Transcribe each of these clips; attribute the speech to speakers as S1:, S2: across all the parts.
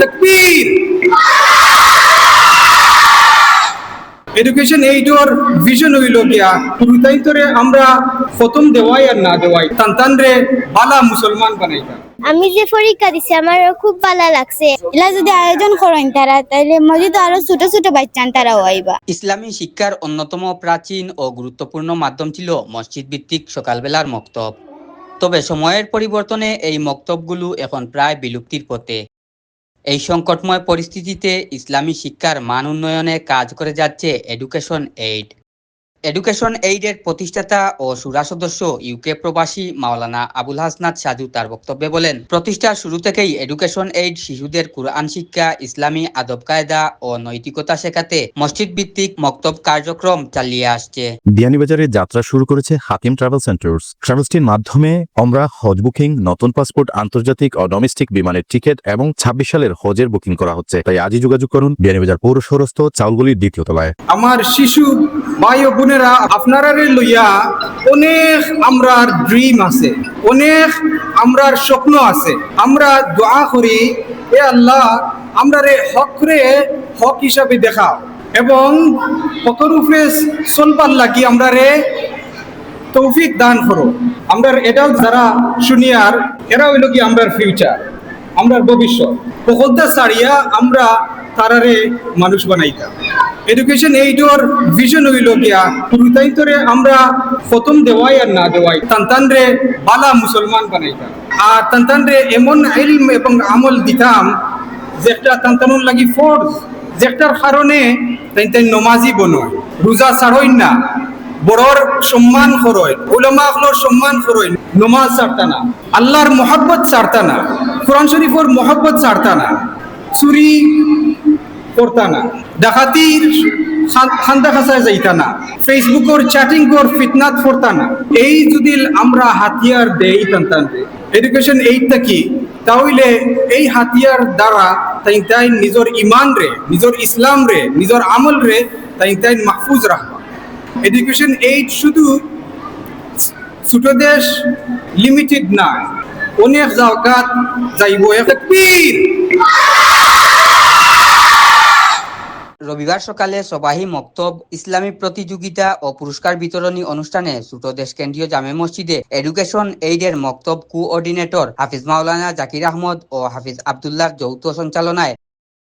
S1: তকবীর। Education এইডর vision হইল গিয়া রুতাইতরে আমরা খতম দেওয়াই আর না দেওয়াই তান্তান রে বালা মুসলমান বানাইতা।
S2: আমি যে পরীক্ষা দিছি আমার খুব ভালো লাগছে। এলা যদি আয়োজন করেন তারা তাহলে মজে তো আরও ছোট ছোট বাচ্চান তারাও আইবা।
S3: ইসলামী শিক্ষার অন্যতম প্রাচীন ও গুরুত্বপূর্ণ মাধ্যম ছিল মসজিদ ভিত্তিক সকালবেলার মক্তব। তবে সময়ের পরিবর্তনে এই মক্তবগুলো এখন প্রায় বিলুপ্তির পথে। এই সংকটময় পরিস্থিতিতে ইসলামী শিক্ষার মান উন্নয়নে কাজ করে যাচ্ছে এডুকেশন এইড এডুকেশন এইডের প্রতিষ্ঠাতা ও সুরা সদস্য ইউকে প্রবাসী মাওলানা আবুল হাসনাত সাজু তার বক্তব্যে বলেন প্রতিষ্ঠার শুরু থেকেই এডুকেশন এইড শিশুদের কুরআন শিক্ষা ইসলামী আদব কায়দা ও নৈতিকতা শেখাতে মসজিদ ভিত্তিক মক্তব কার্যক্রম চালিয়ে আসছে।
S4: বিয়ানীবাজারে যাত্রা শুরু করেছে হাকিম ট্রাভেল সেন্টার্স। ট্রাভেলসটির মাধ্যমে আমরা হজ বুকিং নতুন পাসপোর্ট আন্তর্জাতিক ও ডোমেস্টিক বিমানের টিকিট এবং ছাব্বিশ সালের হজের বুকিং করা হচ্ছে। তাই আজই যোগাযোগ করুন বিয়ানীবাজার পৌর শহরস্থ চাউলগুলির দ্বিতীয় তলায়।
S1: আমার শিশু ভাই ও বোনেরা আপনারা লইয়া অনেক আমরার ড্রিম আছে, অনেক আমরার স্বপ্ন আছে। আমরা দোয়া করি এ আল্লাহ আমরা রে হক হিসাবে দেখাও। এবং হকর উপরে চলবার লাগি আমরা রে তৌফিক দান করো। আমরা এটাও যারা শুনিয়ার এরা হইল কি আমরার ফিউচার আমরার ভবিষ্যৎ। পকদ্দা ছাড়িয়া আমরা তারারে মানুষ বানাইতাম এডুকেশন এইডর ভিশন হইল গিয়া রুতাইতরে আমরা খতম দেওয়াই আর না দেওয়াই তান্তান রে বালা মুসলমান বানাইতাম আর তান্তান রে এমন ইলম এবং আমল দিতাম যেটা তান্তানুর লাগি ফোর্স যেটার কারণে তাই নমাজি বনয়, রোজা ছাড়ইন না, বড়র সম্মান করয় আখলোর সম্মান করয়, নমাজ ছাড়তা না, আল্লাহর মোহাব্বত ছাড়তা না, কোরআন শরীফর মোহাব্বত ছাড়তা না। চুরি করতা না। ডাকাতির খান্দা খাসায় যাইতা না। ফেসবুকর চ্যাটিং কর ফিতনাত করতা না। এই যদি আমরা হাতিয়ার দেই তান্তান। এডুকেশন এইটা কি? তাহলে এই হাতিয়ার দ্বারা তাই তাই নিজের ইমান রে, নিজের ইসলাম রে, নিজের আমল রে তাই তাই মাহফুজ রাখবা। এডুকেশন এইড শুধু ছোট লিমিটেড না। অনেক জায়গাত যাইব। তাকবীর
S3: রবিবার সকালে সবাহি মক্তব, ইসলামী প্রতিযোগিতা ও পুরস্কার বিতরণী অনুষ্ঠানে ছোটদেশ কেন্দ্রীয় জামে মসজিদে এডুকেশন এইডের মক্তব কোঅর্ডিনেটর হাফিজ মাওলানা জাকির আহমদ ও হাফিজ আবদুল্লাহর যৌথ সঞ্চালনায়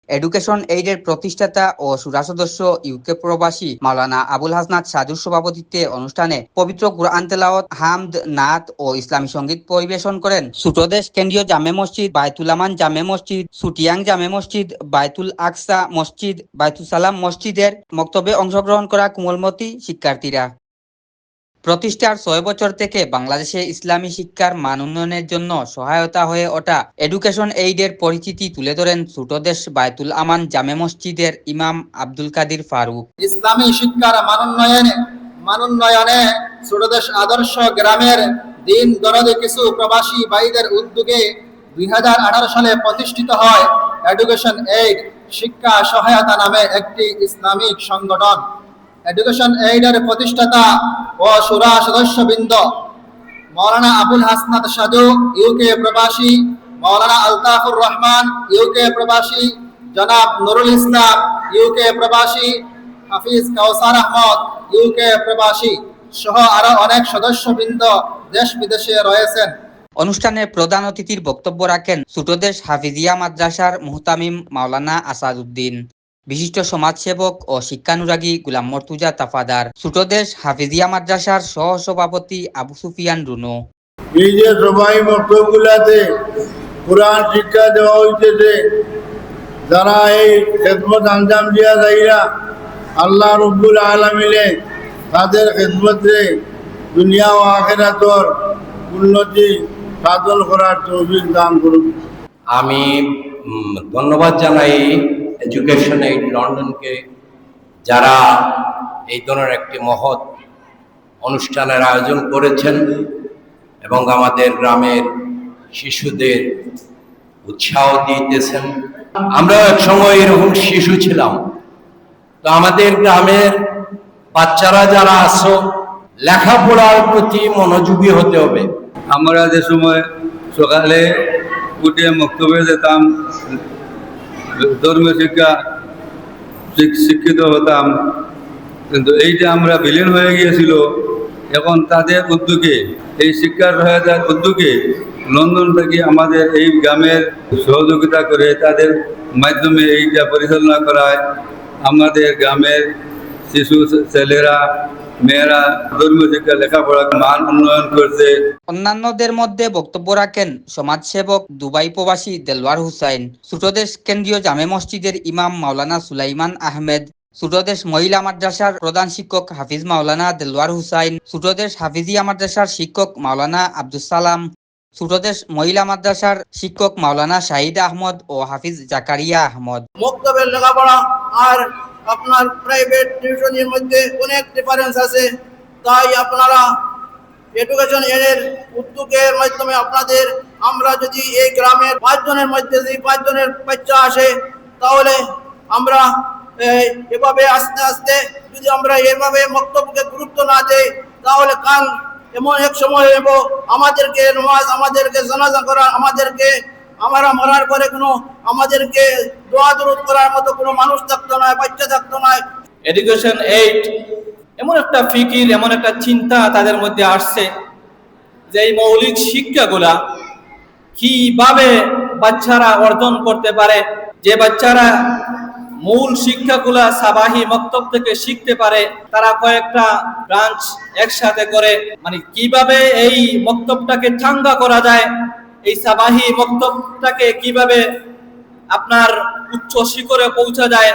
S3: এডুকেশন এইডের প্রতিষ্ঠাতা ও সুরা সদস্য ইউকে প্রবাসী মাওলানা আবুল হাসনাত সাজুর সভাপতিত্বে অনুষ্ঠানে পবিত্র কুরআন তেলাওয়াত, হামদ, নাত ও ইসলামী সংগীত পরিবেশন করেন। ছোটদেশ কেন্দ্রীয় জামে মসজিদ বায়তুল আমান জামে মসজিদ সুটিয়াং জামে মসজিদ বায়তুল আকসা মসজিদ বায়তুল সালাম মসজিদের মক্তবে অংশগ্রহণ করা কোমলমতি শিক্ষার্থীরা। প্রতিষ্ঠার ছয় বছর থেকে বাংলাদেশে ইসলামী শিক্ষার মান উন্নয়নের জন্য সহায়তা হয়ে ওঠা এডুকেশন এইডের পরিচিতি তুলে ধরেন ছোটদেশ বায়তুল আমান জামে মসজিদের ইমাম আব্দুল কাদির ফারুক।
S5: ইসলামী শিক্ষার মানোন্নয়নে মানোন্নয়নে ষোড়দশ আদর্শ গ্রামের দিন দরদে কিছু প্রবাসী ভাইদের উদ্যোগে দুই হাজার আঠারো সালে প্রতিষ্ঠিত হয় এডুকেশন এইড শিক্ষা সহায়তা নামে একটি ইসলামিক সংগঠন। এডুকেশন এইডের প্রতিষ্ঠাতা ও সুরা সদস্যবৃন্দ মৌলানা আবুল হাসনাত সাধু ইউকে প্রবাসী মৌলানা আলতাফুর রহমান ইউকে প্রবাসী জনাব নুরুল ইসলাম ইউকে প্রবাসী হাফিজ কাউসার আহমদ ইউকে প্রবাসী সহ আরও অনেক সদস্যবৃন্দ দেশ বিদেশে রয়েছেন।
S3: অনুষ্ঠানে প্রধান অতিথির বক্তব্য রাখেন ছোটদেশ হাফিজিয়া মাদ্রাসার মুহতামিম মাওলানা আসাদউদ্দিন বিশিষ্ট সমাজসেবক ও শিক্ষানুরাগী গুলাম মর্তুজা তাফাদার। ছোটদেশ হাফিজিয়া মাদ্রাসার সহ সভাপতি আবু সুফিয়ান রুনু।
S6: এই যে সবাই মক্তবগুলাতে কোরআন শিক্ষা দেওয়া হইতেছে। যারা এই খেদমত আঞ্জাম দিয়া যাইরা আল্লাহ রব্বুল আলমিনে তাদের খেদমতে দুনিয়া ও আখেরাতর উন্নতি সাধন করার তৌফিক দান করুন
S7: আমি ধন্যবাদ জানাই এডুকেশন এইড লন্ডনকে যারা এই ধরনের একটি মহৎ অনুষ্ঠানের আয়োজন করেছেন এবং আমাদের গ্রামের শিশুদের উৎসাহ দিতেছেন। আমরা এক সময় এরকম শিশু ছিলাম। তো আমাদের গ্রামের বাচ্চারা যারা আছো, লেখাপড়ার প্রতি মনোযোগী হতে হবে।
S8: আমরা যে সময় সকালে উঠে মক্তবে যেতাম ধর্মীয় শিক্ষা শিক্ষিত হতাম। কিন্তু এইটা আমরা বিলীন হয়ে গিয়েছিল, এখন তাদের উদ্যোগে, এই শিক্ষার সহায়তার উদ্যোগে লন্ডন থেকে আমাদের এই গ্রামের সহযোগিতা করে তাদের মাধ্যমে এইটা পরিচালনা করায় আমাদের গ্রামের শিশু ছেলেরা মেয়েরা ধর্মীয় শিক্ষা লেখাপড়ার মান উন্নয়ন করছে।
S3: অন্যান্যদের মধ্যে বক্তব্য রাখেন সমাজসেবক দুবাই প্রবাসী দেলওয়ার হুসাইন ছোটদেশ কেন্দ্রীয় জামে মসজিদের ইমাম মাওলানা সুলাইমান আহমেদ ছোটদেশ মহিলা মাদ্রাসার প্রধান শিক্ষক হাফিজ মাওলানা দেলওয়ার হুসাইন ছোটদেশ হাফিজিয়া মাদ্রাসার শিক্ষক মাওলানা আব্দুল সালাম ছোটদেশ মহিলা মাদ্রাসার শিক্ষক মাওলানা শাহিদ আহমদ ও হাফিজ জাকারিয়া আহমদ।
S5: মক্তবের লেখাপড়া আর আপনার প্রাইভেট টিউশনের মধ্যে অনেক ডিফারেন্স আছে। তাই আপনারা এডুকেশন এর উদ্যোগের মাধ্যমে আপনাদের, আমরা যদি এই গ্রামের পাঁচজনের মধ্যে যদি পাঁচজনের বাচ্চা আসে, তাহলে আমরা এভাবে আস্তে আস্তে যদি আমরা এভাবে বক্তব্যকে গুরুত্ব না দেই, তাহলে কাল এমন এক সময় এব আমাদেরকে নমাজ, আমাদেরকে জানাজা করা, আমাদেরকে আমরা মরার পরে কোনো আমাদেরকে দোয়া দরুদ করার মতো কোনো মানুষ থাকতো না, বাচ্চা থাকতো না।
S9: এডুকেশন এইড এমন একটা ফিকির, এমন একটা চিন্তা তাদের মধ্যে আসছে যে এই মৌলিক শিক্ষাগুলা কীভাবে বাচ্চারা অর্জন করতে পারে, যে বাচ্চারা মূল শিক্ষাগুলা সাবাহি মক্তব থেকে শিখতে পারে, তারা কয়েকটা ব্রাঞ্চ একসাথে করে মানে কীভাবে এই মক্তবটাকে ঠাঙ্গা করা যায়, এই সাবাহি মক্তবটাকে কীভাবে আপনার উচ্চ শিখরে পৌঁছা যায়।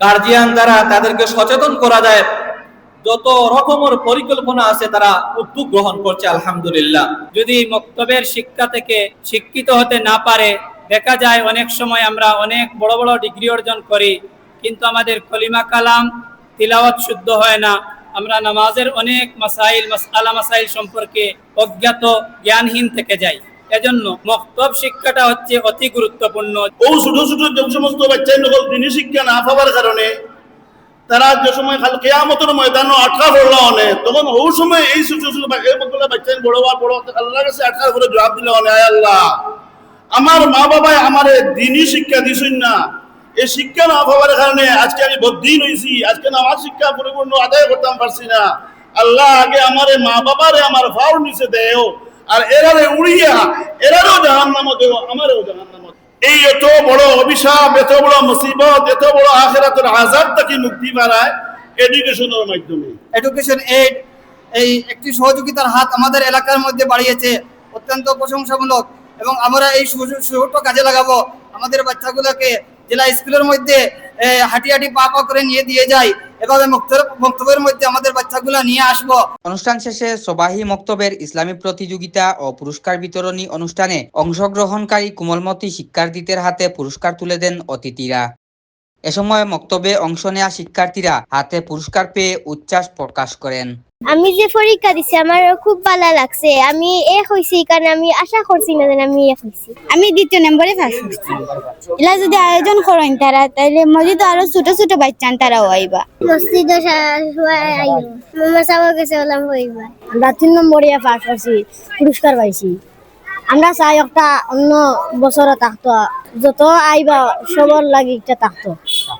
S9: গার্জিয়ান দ্বারা তাদেরকে সচেতন করা যায়। যত রকমের পরিকল্পনা আছে তারা উদ্যোগ গ্রহণ করছে, আলহামদুলিল্লাহ।
S10: যদি মক্তবের শিক্ষা থেকে শিক্ষিত হতে না পারে, দেখা যায় অনেক সময় আমরা অনেক বড় বড় ডিগ্রি অর্জন করি, কিন্তু আমাদের কলিমা কালাম তিলাওয়াত শুদ্ধ হয় না। আমরা নামাজের অনেক মাসাইল মাসালা মাসাইল সম্পর্কে অজ্ঞাত, জ্ঞানহীন থেকে যাই। এজন্য মক্তব শিক্ষাটা হচ্ছে অতি গুরুত্বপূর্ণ।
S6: ও ছোট ছোট যে সমস্ত বাচ্চাই নকল দিনী শিক্ষা না পাবার কারণে তারা যে সময় খাল কেয়ামতের ময়দান আটকা পড়ল অনেক তখন ও সময় এই ছোট ছোট বাচ্চা বাচ্চাই বড় হওয়ার বড় হতে আল্লাহ কাছে আটকা করে জবাব দিলে অনেক আল্লাহ। আমার মা বাবাই আমার দিনই শিক্ষা দিছুন না। এই শিক্ষা না পাবার কারণে আজকে আমি বদিন হয়েছি আজকে আমার শিক্ষা পরিপূর্ণ আদায় করতাম পারছি না। আল্লাহ আগে আমার মা বাবারে আমার ফাউল নিচে দেও। আর এরারে উড়িয়া, এরারও জাহান নাম দেও আমারও জাহান নাম এই এত বড় অভিশাপ, এত বড় মুসিবত, এত বড় আখেরাতের আজাদ থেকে মুক্তি পাড়ায় এডুকেশনের মাধ্যমে।
S1: এডুকেশন এইড এই একটি সহযোগিতার হাত আমাদের এলাকার মধ্যে বাড়িয়েছে। অত্যন্ত প্রশংসামূলক এবং আমরা এই সুযোগ কাজে লাগাবো। আমাদের বাচ্চাগুলোকে জেলা স্কুলের মধ্যে হাঁটি হাঁটি পা পা করে নিয়ে দিয়ে যাই। এভাবে মুক্ত- বক্তব্যের মধ্যে আমাদের বাচ্চাগুলো নিয়ে আসব।
S3: অনুষ্ঠান শেষে সবাহি মক্তবের ইসলামী প্রতিযোগিতা ও পুরস্কার বিতরণী অনুষ্ঠানে অংশগ্রহণকারী কোমলমতি শিক্ষার্থীদের হাতে পুরস্কার তুলে দেন অতিথিরা। এ সময় মক্তবে অংশ নেয়া শিক্ষার্থীরা হাতে পুরস্কার পেয়ে উচ্ছ্বাস প্রকাশ করেন।
S2: আমি যে পরীক্ষা দিছি আমার খুব ভালো লাগছে। আমি এ হইছি কারণ আমি আশা করছি না যে আমি এ হইছি। আমি দ্বিতীয় নম্বরে ফার্স্ট হইছি। এলা যদি আয়োজন করেন তারা তাহলে মসজিদ আরও ছোট ছোট বাচ্চান তারাও আইবা। মসজিদ মামা সাবা গেছে হলাম হইবা।
S11: আমরা তিন নম্বরে পাস করছি পুরস্কার পাইছি। আমরা চাই একটা অন্য বছরে থাকতো যত আইবা সবার লাগি একটা থাকতো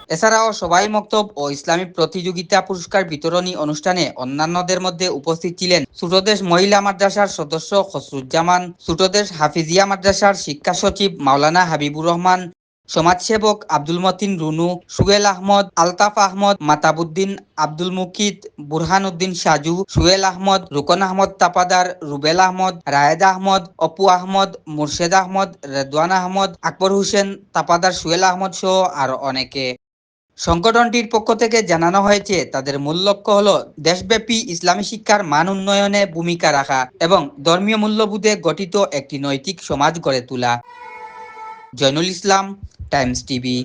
S3: এছাড়াও সবাই মক্তব ও ইসলামী প্রতিযোগিতা পুরস্কার বিতরণী অনুষ্ঠানে অন্যান্যদের মধ্যে উপস্থিত ছিলেন ছোটদেশ মহিলা মাদ্রাসার সদস্য খসরুজ্জামান ছোটদেশ হাফিজিয়া মাদ্রাসার শিক্ষা সচিব মাওলানা হাবিবুর রহমান, সমাজসেবক আব্দুল মতিন রুনু, সুয়েল আহমদ, আলতাফ আহমদ, মাতাবুদ্দিন আব্দুল মুকিত, বুরহান উদ্দিন সাজু, সুয়েল আহমদ, রুকন আহমদ তাপাদার, রুবেল আহমদ, রায়েদ আহমদ, অপু আহমদ, মুর্শেদ আহমদ, রেদওয়ান আহমদ, আকবর হোসেন তাপাদার, সুয়েল আহমদ সহ আরও অনেকে। সংগঠনটির পক্ষ থেকে জানানো হয়েছে, তাদের মূল লক্ষ্য হল দেশব্যাপী ইসলামী শিক্ষার মান উন্নয়নে ভূমিকা রাখা এবং ধর্মীয় মূল্যবোধে গঠিত একটি নৈতিক সমাজ গড়ে তোলা। Zainul Islam, Times TV.